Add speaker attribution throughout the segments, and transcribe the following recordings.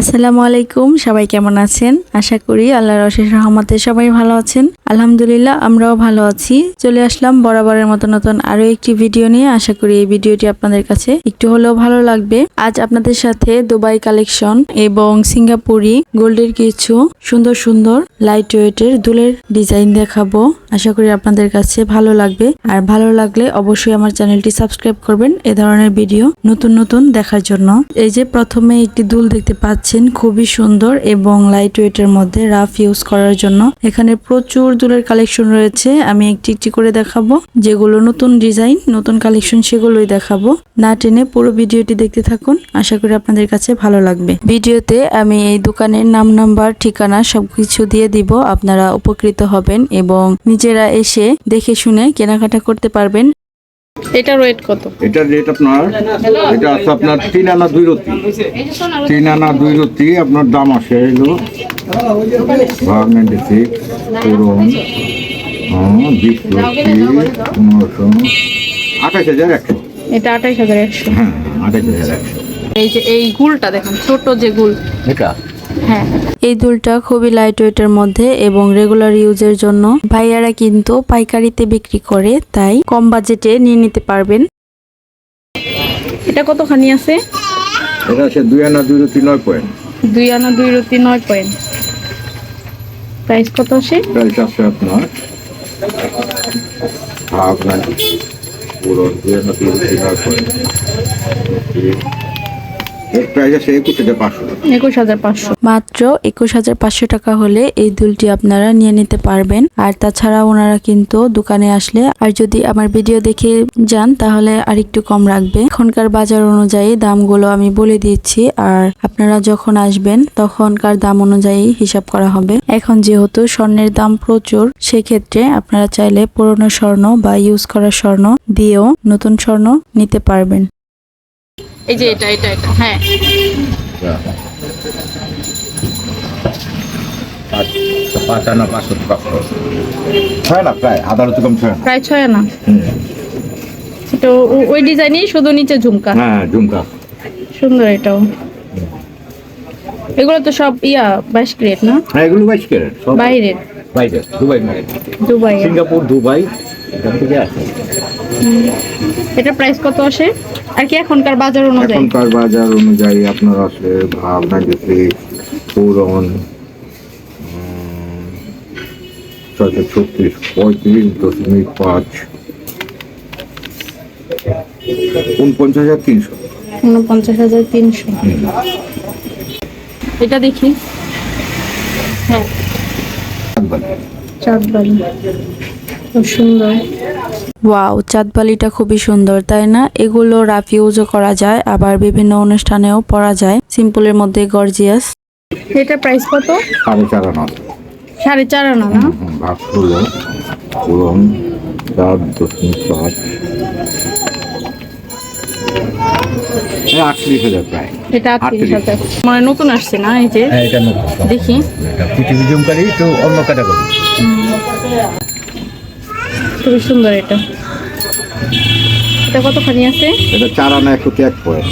Speaker 1: আসসালামু আলাইকুম সবাই কেমন আছেন? আশা করি আল্লাহর অশেষ রহমতে সবাই ভালো আছেন। আলহামদুলিল্লাহ, আমরাও ভালো আছি। চলে আসলাম বরাবরের মতো নতুন আরও একটি ভিডিও নিয়ে। আশা করি এই ভিডিওটি আপনাদের কাছে একটু হলেও ভালো লাগবে। আজ আপনাদের সাথে দুবাই কালেকশন এবং সিঙ্গাপুরি গোল্ডের কিছু সুন্দর সুন্দর লাইট ওয়েটের দুলের ডিজাইন দেখাবো। আশা করি আপনাদের কাছে ভালো লাগবে। আর ভালো লাগলে অবশ্যই আমার চ্যানেলটি সাবস্ক্রাইব করবেন এ ধরনের ভিডিও নতুন নতুন দেখার জন্য। এই যে প্রথমে একটি দুল দেখতে পাচ্ছেন, খুবই সুন্দর এবং লাইট ওয়েটের মধ্যে রাফ ইউজ করার জন্য। এখানে প্রচুর দুলের কালেকশন রয়েছে। আমি একটি একটি করে দেখাবো। যেগুলো নতুন ডিজাইন নতুন কালেকশন সেগুলোই দেখাবো। না টেনে পুরো ভিডিওটি দেখতে থাকুন। আশা করি আপনাদের কাছে ভালো লাগবে। ভিডিওতে আমি এই দোকানের নাম নাম্বার ঠিকানা সবকিছু দিয়ে দিব। আপনারা উপকৃত হবেন এবং নিজেরা এসে দেখে শুনে কেনাকাটা করতে পারবেন। এটা রেট কত?
Speaker 2: এটার রেট আপনার এটা আছে আপনার তিন আনা দুই রতি। তিন আনা দুই রতি আপনার দাম আসে এলো ভাগ নাইনটি সিক্স হ্যাঁ বিশ পনেরোশো আঠাশ হাজার একশো
Speaker 1: এটা আঠাইশ হাজার একশো।
Speaker 2: হ্যাঁ আঠাশ হাজার একশো
Speaker 1: এই যে এই গুলটা দেখুন ছোট যে গুল।
Speaker 2: এটা
Speaker 1: হ্যাঁ। এই দুলটা খুবই লাইট ওয়েটের মধ্যে এবং রেগুলার ইউজের জন্য ভাইয়ারা কিন্তু পাইকারিতে বিক্রি করে তাই কম বাজেটে নিয়ে নিতে পারবেন। এটা কতখানি আছে?
Speaker 2: এটা আছে দুই আনা দুই রতি নয় পয়েন্ট।
Speaker 1: দুই আনা দুই রতি নয় পয়েন্ট। প্রাইস কত আসে?
Speaker 2: প্রাইস আছে আপনার ভাগ নাইনটি পুরন দুই হাজার পাঁচশো
Speaker 1: হাজার মাত্র একুশ হাজার পাঁচশো টাকা হলে এই দুলটি আপনারা নিয়ে নিতে পারবেন। আর তাছাড়া ওনারা কিন্তু দোকানে আসলে আর যদি আমার ভিডিও দেখে যান তাহলে আর একটু কম রাখবে। এখনকার বাজার অনুযায়ী দামগুলো আমি বলে দিচ্ছি আর আপনারা যখন আসবেন তখনকার দাম অনুযায়ী হিসাব করা হবে। এখন যেহেতু স্বর্ণের দাম প্রচুর সেক্ষেত্রে আপনারা চাইলে পুরনো স্বর্ণ বা ইউজ করা স্বর্ণ দিয়েও নতুন স্বর্ণ নিতে পারবেন। এই যে এটা এটা এটা হ্যাঁ।
Speaker 2: পাঁচ পাঁচ আনা পাঁচশো পাঁচশো ছয় না প্রায় আধার তো ছয়
Speaker 1: প্রায় ছয় না তো ওই ডিজাইনই শুধু নিচে ঝুমকা?
Speaker 2: হ্যাঁ ঝুমকা।
Speaker 1: সুন্দর এটাও। এগুলো তো সব ইয়া বাইশ ক্রেট না?
Speaker 2: হ্যাঁ এগুলো বাইশ
Speaker 1: বাইরের।
Speaker 2: Dubai
Speaker 1: Dubai
Speaker 2: Singapore Dubai.
Speaker 1: এটা প্রাইস কত আসে? আর কি এখনকার বাজার অনুযায়ী?
Speaker 2: এখনকার বাজার অনুযায়ী আপনার আছে ভাব নাইনটি পুরন ছয়শো ছত্রিশ পঁয়ত্রিশ দশমিক পাঁচ। উনপঞ্চাশ হাজার তিনশো।
Speaker 1: উনপঞ্চাশ হাজার তিনশো। এটা দেখি। হ্যাঁ। চাঁদবালি। খুব সুন্দর। ওয়াও চাঁদবালিটা খুবই সুন্দর তাই না? এগুলো রাফ ইউজও করা যায় আবার বিভিন্ন অনুষ্ঠানেও পরা যায়। সিম্পলের মধ্যে গর্জিয়াস। এটা প্রাইস কত?
Speaker 2: সাড়ে চার আনা।
Speaker 1: সাড়ে চার আনা না?
Speaker 2: ভাগ হলো পুরন চার দশমিক পাঁচ। আটত্রিশ হাজার প্রায়।
Speaker 1: এটা আটত্রিশ হাজার। মানে নতুন আসছে না এই যে?
Speaker 2: হ্যাঁ এটা নতুন।
Speaker 1: দেখি।
Speaker 2: এটা পৃথিবী জমকারি একটু অন্য ক্যাটাগরি
Speaker 1: খুবই সুন্দর এটা। এটা কতখানি আছে?
Speaker 2: এটা চার আনা একশো এক পয়েন্ট।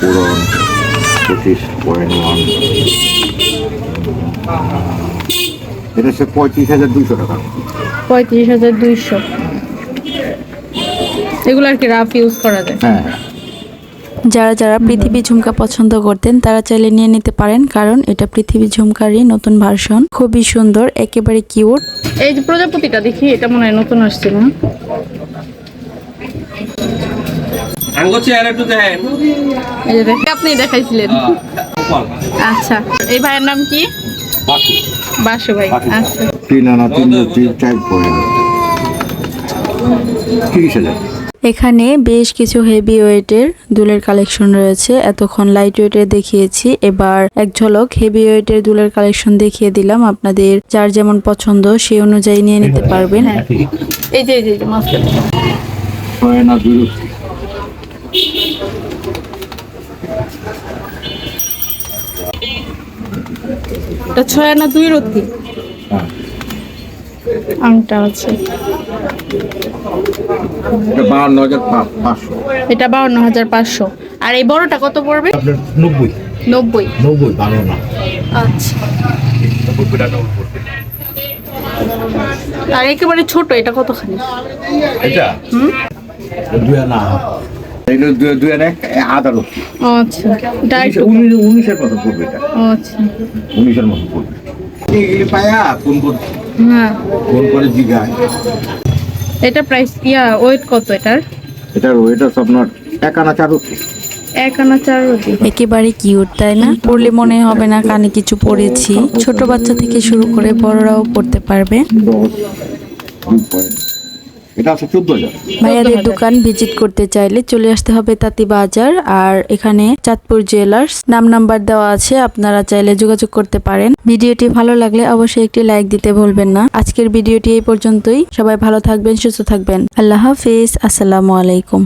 Speaker 2: পুরন পঁচিশ পয়েন্ট ওয়ান। এটা হচ্ছে পঁয়ত্রিশ হাজার দুইশো টাকা।
Speaker 1: পঁয়ত্রিশ হাজার দুইশো। এগুলো আর কি রাফ ইউজ করা যায়?
Speaker 2: হ্যাঁ।
Speaker 1: যারা যারা পৃথিবী ঝুমকা পছন্দ করতেন তারা চাইলে নিয়ে নিতে পারেন কারণ এটা পৃথিবী ঝুমকারই নতুন ভার্সন খুবই সুন্দর একেবারে কিউট এই যে প্রজাপতিটা দেখি এটা মনে হয় নতুন আসছে না?
Speaker 3: আঙ্গ চেয়ার একটু দেখেন
Speaker 1: এই যে দেখ- আপনি দেখাইছিলেন। আচ্ছা এই ভাইয়ের নাম কি?
Speaker 3: বাসু।
Speaker 1: ভাই আচ্ছা।
Speaker 2: তিন আনা তিন তিন চার পয়েন্ট তিরিশ হাজার।
Speaker 1: এখানে বেশ কিছু হেভি ওয়েটের দুলের কালেকশন রয়েছে। এতক্ষণ লাইট ওয়েটের দেখিয়েছি। এবার এক ঝলক হেভি ওয়েটের দুলের কালেকশন দেখিয়ে দিলাম আপনাদের। যার যেমন পছন্দ সেই অনুযায়ী নিয়ে নিতে পারবেন। এই যে এই যে
Speaker 2: ছয় আনা দুই
Speaker 1: রত্তি
Speaker 2: হ্যাঁ
Speaker 1: আংটা আছে।
Speaker 2: এটা বাহান্ন হাজার পা- পাঁচশো।
Speaker 4: এটা বাউন্ন হাজার পাঁচশো। আর এই বড়টা কত পড়বে?
Speaker 5: নব্বই।
Speaker 4: নব্বই।
Speaker 5: নব্বই
Speaker 4: আচ্ছা। আর একেবারে ছোট এটা কতখানি?
Speaker 5: এটা? দুই আনা।
Speaker 2: দুই দুই আর এক এ, আদা রসুন।
Speaker 4: ও আচ্ছা। এটা
Speaker 2: উনিশের কথা পড়বে এটা।
Speaker 4: আচ্ছা।
Speaker 2: উনিশের মতো পড়বে। পায়া ফোন করছে
Speaker 4: হ্যাঁ।
Speaker 2: ফোন করে জিগায়
Speaker 4: এটা প্রাইস ইয়া ওয়েট কত এটার?
Speaker 2: এটার ওয়েট আছে আপনার এক আনা চার
Speaker 1: একেবারে কিউট তাই না? পড়লে মনে হবে না কানে কিছু পড়েছি। ছোট বাচ্চা থেকে শুরু করে বড়রাও পড়তে পারবে।
Speaker 2: এটা আছে চোদ্দ হাজার
Speaker 1: ভাইয়াদের দোকান ভিজিট করতে চাইলে চলে আসতে হবে তাঁতি বাজার আর এখানে চাঁদপুর জুয়েলার্স নাম নাম্বার দেওয়া আছে আপনারা চাইলে যোগাযোগ করতে পারেন। ভিডিওটি ভালো লাগলে অবশ্যই একটি লাইক দিতে ভুলবেন না। আজকের ভিডিওটি এই পর্যন্তই। সবাই ভালো থাকবেন সুস্থ থাকবেন। আল্লাহ হাফিজ। আসসালামু আলাইকুম।